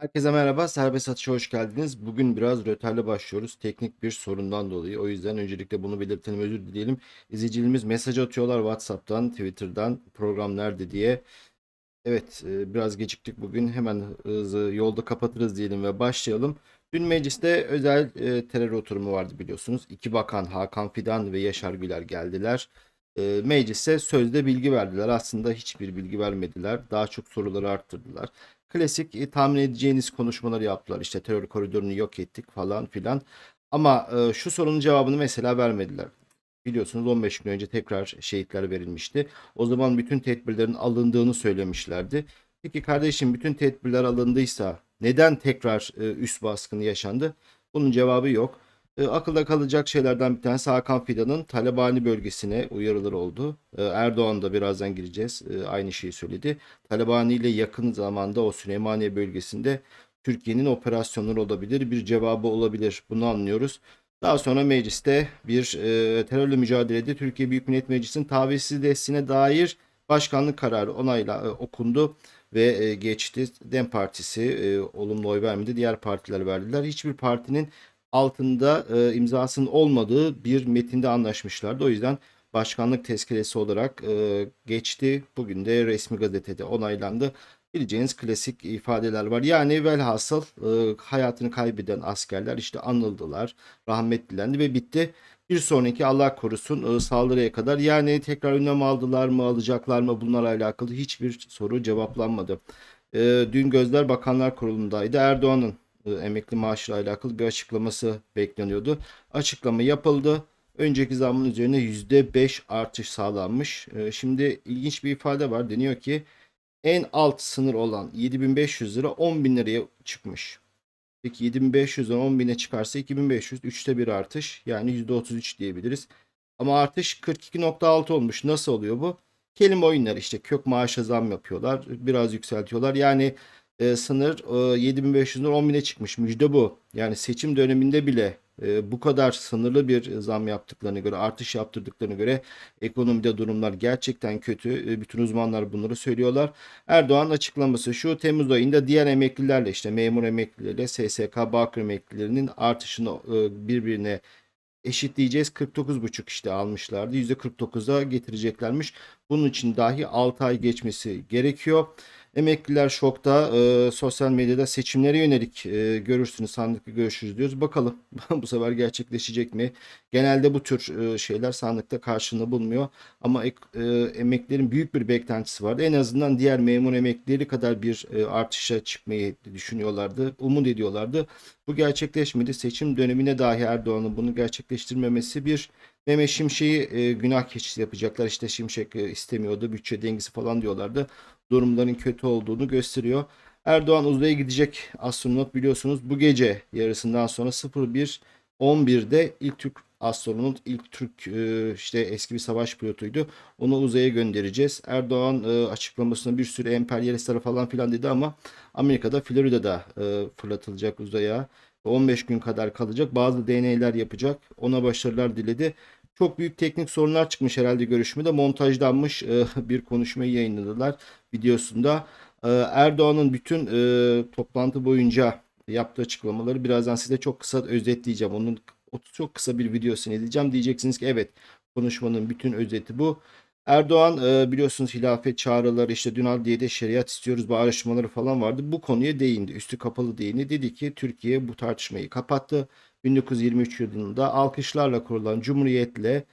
Herkese merhaba, Serbest Atış'a hoş geldiniz. Bugün biraz rötarlı başlıyoruz. Teknik bir sorundan dolayı. O yüzden öncelikle bunu belirtelim, özür dileyelim. İzleyicilerimiz mesaj atıyorlar WhatsApp'tan, Twitter'dan program nerede diye. Evet, e, biraz geciktik bugün. Hemen hızlı yolda kapatırız diyelim ve başlayalım. Dün mecliste özel e, terör oturumu vardı biliyorsunuz. İki bakan Hakan Fidan ve Yaşar Güler geldiler. E, meclise sözde bilgi verdiler. Aslında hiçbir bilgi vermediler. Daha çok soruları arttırdılar. Klasik e, tahmin edeceğiniz konuşmaları yaptılar. İşte terör koridorunu yok ettik falan filan. Ama e, şu sorunun cevabını mesela vermediler. Biliyorsunuz 15 gün önce tekrar şehitler verilmişti. O zaman bütün tedbirlerin alındığını söylemişlerdi. Peki kardeşim bütün tedbirler alındıysa neden tekrar e, üst baskını yaşandı? Bunun cevabı yok. E, akılda kalacak şeylerden bir tanesi Hakan Fidan'ın Talabani bölgesine uyarılar oldu. E, Erdoğan da birazdan gireceğiz. E, aynı şeyi söyledi. Talabani ile yakın zamanda o Süleymaniye bölgesinde Türkiye'nin operasyonları olabilir, bir cevabı olabilir. Bunu anlıyoruz. Daha sonra mecliste bir e, terörle mücadelede Türkiye Büyük Millet Meclisi'nin tavizsiz desteğine dair başkanlık kararı onayla e, okundu ve e, geçti. Dem Partisi e, olumlu oy vermedi. Diğer partiler verdiler. Hiçbir partinin altında e, imzasının olmadığı bir metinde anlaşmışlardı. O yüzden başkanlık tezkeresi olarak e, geçti. Bugün de resmi gazetede onaylandı. Bileceğiniz klasik ifadeler var. Yani velhasıl e, hayatını kaybeden askerler işte anıldılar, rahmet dilendi ve bitti. Bir sonraki Allah korusun e, saldırıya kadar yani tekrar önlem aldılar mı alacaklar mı bunlarla alakalı hiçbir soru cevaplanmadı. E, dün Gözler Bakanlar Kurulu'ndaydı. Erdoğan'ın emekli maaşıyla alakalı bir açıklaması bekleniyordu. Açıklama yapıldı. Önceki zamın üzerine %5 artış sağlanmış. E, şimdi ilginç bir ifade var. Deniyor ki en alt sınır olan 7500 lira 10.000 liraya çıkmış. Peki 7500'den 10.000'e çıkarsa 2500 3'te bir artış yani %33 diyebiliriz. Ama artış 42.6 olmuş. Nasıl oluyor bu? Kelime oyunları işte kök maaşa zam yapıyorlar. Biraz yükseltiyorlar. Yani e, sınır e, 7500'den 10.000'e çıkmış. Müjde bu. Yani seçim döneminde bile e, bu kadar sınırlı bir zam yaptıklarına göre, artış yaptırdıklarına göre ekonomide durumlar gerçekten kötü. E, bütün uzmanlar bunları söylüyorlar. Erdoğan açıklaması şu Temmuz ayında diğer emeklilerle işte memur emeklileriyle SSK Bağkur emeklilerinin artışını e, birbirine eşitleyeceğiz. 49,5 işte almışlardı. %49'a getireceklermiş. Bunun için dahi 6 ay geçmesi gerekiyor. Emekliler şokta. E, sosyal medyada seçimlere yönelik e, görürsünüz sandıkta görüşürüz diyoruz. Bakalım bu sefer gerçekleşecek mi? Genelde bu tür e, şeyler sandıkta karşılığını bulmuyor. Ama ek, e, emeklilerin büyük bir beklentisi vardı. En azından diğer memur emeklileri kadar bir e, artışa çıkmayı düşünüyorlardı. Umut ediyorlardı. Bu gerçekleşmedi. Seçim dönemine dahi Erdoğan'ın bunu gerçekleştirmemesi bir Mehmet Şimşek'i e, günah keçisi yapacaklar. İşte Şimşek e, istemiyordu. Bütçe dengesi falan diyorlardı durumların kötü olduğunu gösteriyor. Erdoğan uzaya gidecek astronot biliyorsunuz bu gece yarısından sonra 01.11'de ilk Türk astronot, ilk Türk e, işte eski bir savaş pilotuydu. Onu uzaya göndereceğiz. Erdoğan e, açıklamasında bir sürü emperyalistler falan filan dedi ama Amerika'da Florida'da e, fırlatılacak uzaya. 15 gün kadar kalacak. Bazı deneyler yapacak. Ona başarılar diledi. Çok büyük teknik sorunlar çıkmış herhalde görüşmede. Montajlanmış bir konuşmayı yayınladılar videosunda. Erdoğan'ın bütün toplantı boyunca yaptığı açıklamaları birazdan size çok kısa özetleyeceğim. Onun çok kısa bir videosunu edeceğim. Diyeceksiniz ki evet konuşmanın bütün özeti bu. Erdoğan biliyorsunuz hilafet çağrıları işte dün adliyede şeriat istiyoruz bağırışmaları falan vardı. Bu konuya değindi. Üstü kapalı değindi. Dedi ki Türkiye bu tartışmayı kapattı. 1923 yılında alkışlarla kurulan Cumhuriyet'le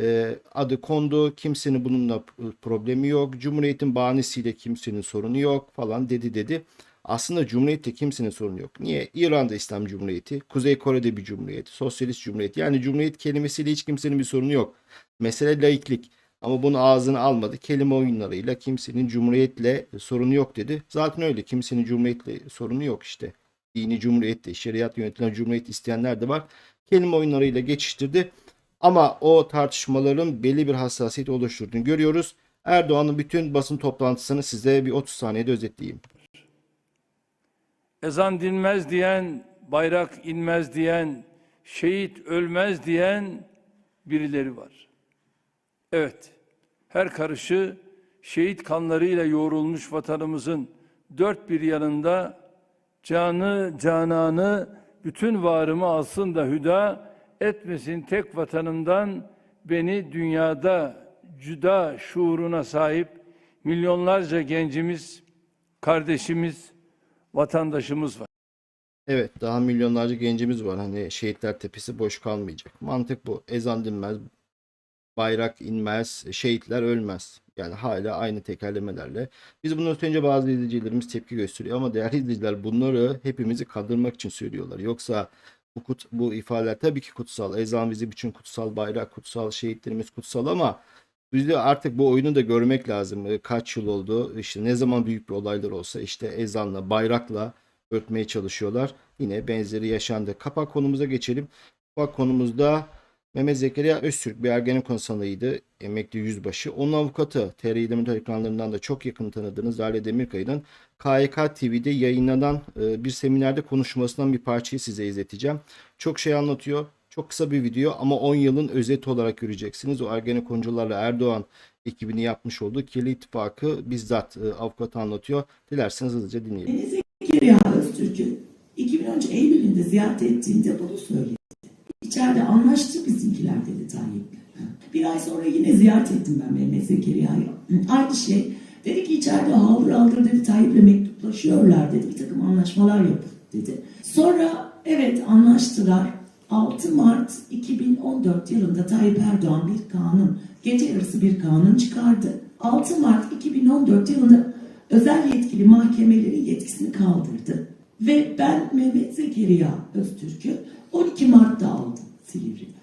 e, adı kondu. Kimsenin bununla problemi yok. Cumhuriyet'in bahanesiyle kimsenin sorunu yok falan dedi dedi. Aslında Cumhuriyet'te kimsenin sorunu yok. Niye? İran'da İslam Cumhuriyeti, Kuzey Kore'de bir cumhuriyet, Sosyalist Cumhuriyet. Yani Cumhuriyet kelimesiyle hiç kimsenin bir sorunu yok. Mesele laiklik. Ama bunu ağzına almadı. Kelime oyunlarıyla kimsenin Cumhuriyet'le sorunu yok dedi. Zaten öyle. Kimsenin Cumhuriyet'le sorunu yok işte dini cumhuriyetle, şeriat yönetilen cumhuriyet isteyenler de var. Kelime oyunlarıyla geçiştirdi. Ama o tartışmaların belli bir hassasiyet oluşturduğunu görüyoruz. Erdoğan'ın bütün basın toplantısını size bir 30 saniyede özetleyeyim. Ezan dinmez diyen, bayrak inmez diyen, şehit ölmez diyen birileri var. Evet, her karışı şehit kanlarıyla yoğrulmuş vatanımızın dört bir yanında canı cananı bütün varımı alsın da hüda etmesin tek vatanımdan beni dünyada cüda şuuruna sahip milyonlarca gencimiz, kardeşimiz, vatandaşımız var. Evet daha milyonlarca gencimiz var. Hani şehitler tepesi boş kalmayacak. Mantık bu. Ezan dinmez, bayrak inmez, şehitler ölmez. Yani hala aynı tekerlemelerle. Biz bundan önce bazı izleyicilerimiz tepki gösteriyor ama değerli izleyiciler bunları hepimizi kandırmak için söylüyorlar. Yoksa bu, kut, bu ifadeler tabii ki kutsal. Ezan bizim için kutsal, bayrak kutsal, şehitlerimiz kutsal ama biz de artık bu oyunu da görmek lazım. E, Kaç yıl oldu? İşte ne zaman büyük bir olaylar olsa işte ezanla, bayrakla örtmeye çalışıyorlar. Yine benzeri yaşandı. Kapak konumuza geçelim. Kapak konumuzda Mehmet Zekeriya Öztürk bir Ergenekon sanığıydı. Emekli yüzbaşı. Onun avukatı TR 24 ekranlarından da çok yakın tanıdığınız Lale Demirkaya'nın KYK TV'de yayınlanan e, bir seminerde konuşmasından bir parçayı size izleteceğim. Çok şey anlatıyor. Çok kısa bir video ama 10 yılın özeti olarak göreceksiniz. O Ergenekoncularla Erdoğan ekibini yapmış olduğu kirli ittifakı bizzat e, avukat anlatıyor. Dilerseniz hızlıca dinleyelim. Deniz Zekeriya Öztürk'ü 2013 Eylül'ünde ziyaret ettiğinde bunu söyledi. İçeride anlaştı bizimkiler dedi Tayyip'le. Bir ay sonra yine ziyaret ettim ben Mehmet Zekeriya'yı. Aynı şey. Dedi ki içeride havur aldır dedi Tayyip'le mektuplaşıyorlar dedi. Bir takım anlaşmalar yapın dedi. Sonra evet anlaştılar. 6 Mart 2014 yılında Tayyip Erdoğan bir kanun, gece yarısı bir kanun çıkardı. 6 Mart 2014 yılında özel yetkili mahkemelerin yetkisini kaldırdı. Ve ben Mehmet Zekeriya Öztürk'ü 12 Mart'ta aldım Silivri'den.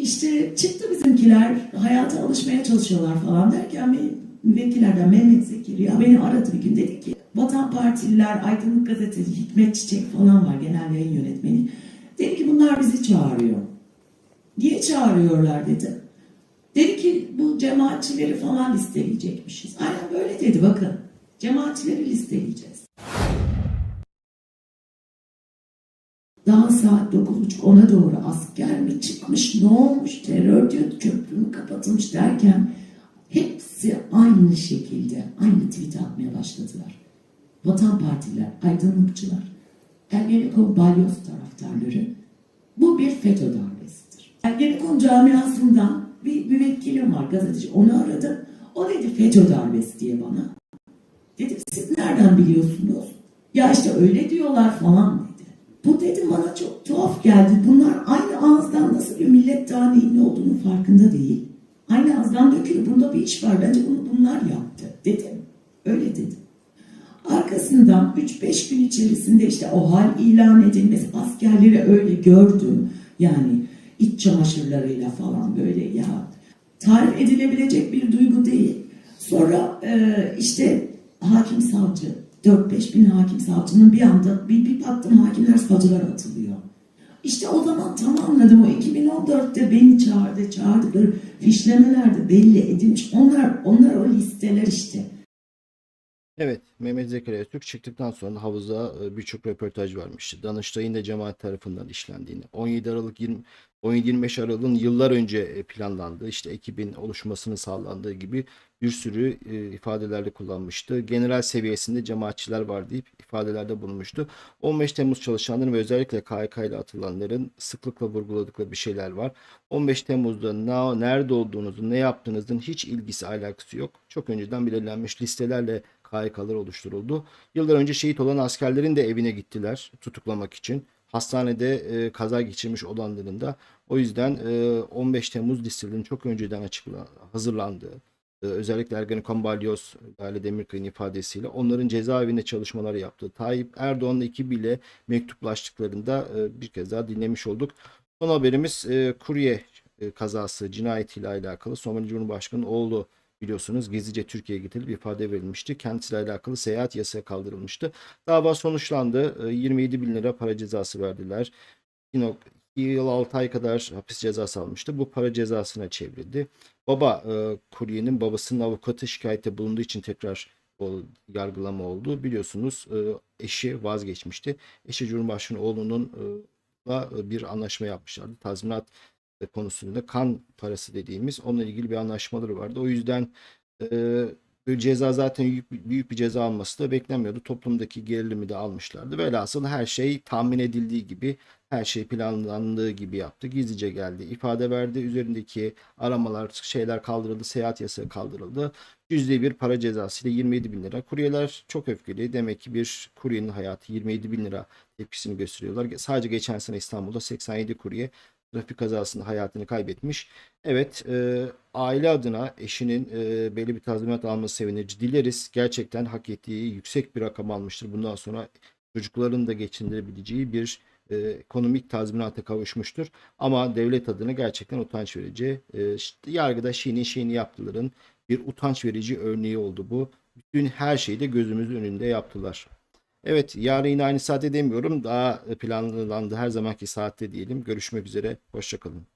İşte çıktı bizimkiler hayata alışmaya çalışıyorlar falan derken müvekkillerden Mehmet Zekeriya beni aradı bir gün dedi ki Vatan Partililer, Aydınlık Gazetesi, Hikmet Çiçek falan var genel yayın yönetmeni. Dedi ki bunlar bizi çağırıyor. Niye çağırıyorlar dedi. Dedi ki bu cemaatçileri falan listeleyecekmişiz. Aynen böyle dedi bakın. Cemaatçileri listeleyeceğiz. Daha saat 9.30-10'a doğru asker mi çıkmış, ne olmuş, terör diyor, köprü mü kapatılmış derken hepsi aynı şekilde aynı tweet atmaya başladılar. Vatan Partililer, aydınlıkçılar, Ergenekon balyoz taraftarları bu bir FETÖ darbesidir. Ergenekon camiasından bir müvekkilim var gazeteci onu aradım. O dedi FETÖ darbesi diye bana. Dedim siz nereden biliyorsunuz? Ya işte öyle diyorlar falan. Bu dedim bana çok tuhaf geldi. Bunlar aynı ağızdan nasıl bir millet ne olduğunu farkında değil. Aynı ağızdan dökülür. Bunda bir iş var. Bence bunu bunlar yaptı. Dedim. Öyle dedim. Arkasından 3-5 gün içerisinde işte o hal ilan edilmesi askerleri öyle gördüm. Yani iç çamaşırlarıyla falan böyle ya tarif edilebilecek bir duygu değil. Sonra e, işte hakim savcı 4-5 bin hakim savcının bir anda bir, bir baktım hakimler savcılar atılıyor. İşte o zaman tam anladım o 2014'te beni çağırdı çağırdıkları fişlemelerde belli edilmiş. Onlar onlar o listeler işte. Evet, Mehmet Zekeriya Türk çıktıktan sonra havuza e, birçok röportaj vermişti. Danıştay'ın da cemaat tarafından işlendiğini, 17 Aralık 20 17-25 Aralık'ın yıllar önce e, planlandığı, işte ekibin oluşmasını sağlandığı gibi bir sürü e, ifadelerde kullanmıştı. General seviyesinde cemaatçiler var deyip ifadelerde bulunmuştu. 15 Temmuz çalışanların ve özellikle KHK ile atılanların sıklıkla vurguladıkları bir şeyler var. 15 Temmuz'da ne, nerede olduğunuzun, ne yaptığınızın hiç ilgisi alakası yok. Çok önceden belirlenmiş listelerle KHK'lar oluşturuldu. Yıllar önce şehit olan askerlerin de evine gittiler tutuklamak için. Hastanede e, kaza geçirmiş olanların da o yüzden e, 15 Temmuz listelerinin çok önceden açıkla, hazırlandığı, e, özellikle Ergenekon Balyoz, Lale Demirkay'ın ifadesiyle onların cezaevinde çalışmalar yaptığı, Tayyip Erdoğan'ın ekibiyle mektuplaştıklarında e, bir kez daha dinlemiş olduk. Son haberimiz e, kurye e, kazası cinayetiyle alakalı. Somali Cumhurbaşkanı oğlu biliyorsunuz gizlice Türkiye'ye getirilip ifade verilmişti. Kendisiyle alakalı seyahat yasağı kaldırılmıştı. Dava sonuçlandı. E, 27 bin lira para cezası verdiler. 2 yıl 6 ay kadar hapis cezası almıştı. Bu para cezasına çevrildi. Baba e, kuryenin babasının avukatı şikayette bulunduğu için tekrar o yargılama oldu. Biliyorsunuz e, eşi vazgeçmişti. Eşi Cumhurbaşkanı oğlunun e, bir anlaşma yapmışlardı. Tazminat konusunda kan parası dediğimiz onunla ilgili bir anlaşmaları vardı. O yüzden e, ceza zaten büyük, büyük bir ceza alması da beklenmiyordu. Toplumdaki gerilimi de almışlardı. Velhasıl her şey tahmin edildiği gibi, her şey planlandığı gibi yaptı. Gizlice geldi, ifade verdi. Üzerindeki aramalar, şeyler kaldırıldı, seyahat yasağı kaldırıldı. Yüzde bir para cezası ile 27 bin lira. Kuryeler çok öfkeli. Demek ki bir kuryenin hayatı 27 bin lira tepkisini gösteriyorlar. Sadece geçen sene İstanbul'da 87 kurye trafik kazasında hayatını kaybetmiş. Evet, e, aile adına eşinin e, belli bir tazminat alması sevinici. Dileriz gerçekten hak ettiği yüksek bir rakam almıştır. Bundan sonra çocukların da geçindirebileceği bir e, ekonomik tazminata kavuşmuştur. Ama devlet adına gerçekten utanç verici. E, yargıda şeyini şeyini yaptıların bir utanç verici örneği oldu bu. Bütün her şeyi de gözümüzün önünde yaptılar. Evet, yarın yine aynı saatte demiyorum. Daha planlandı her zamanki saatte diyelim. Görüşmek üzere. Hoşçakalın.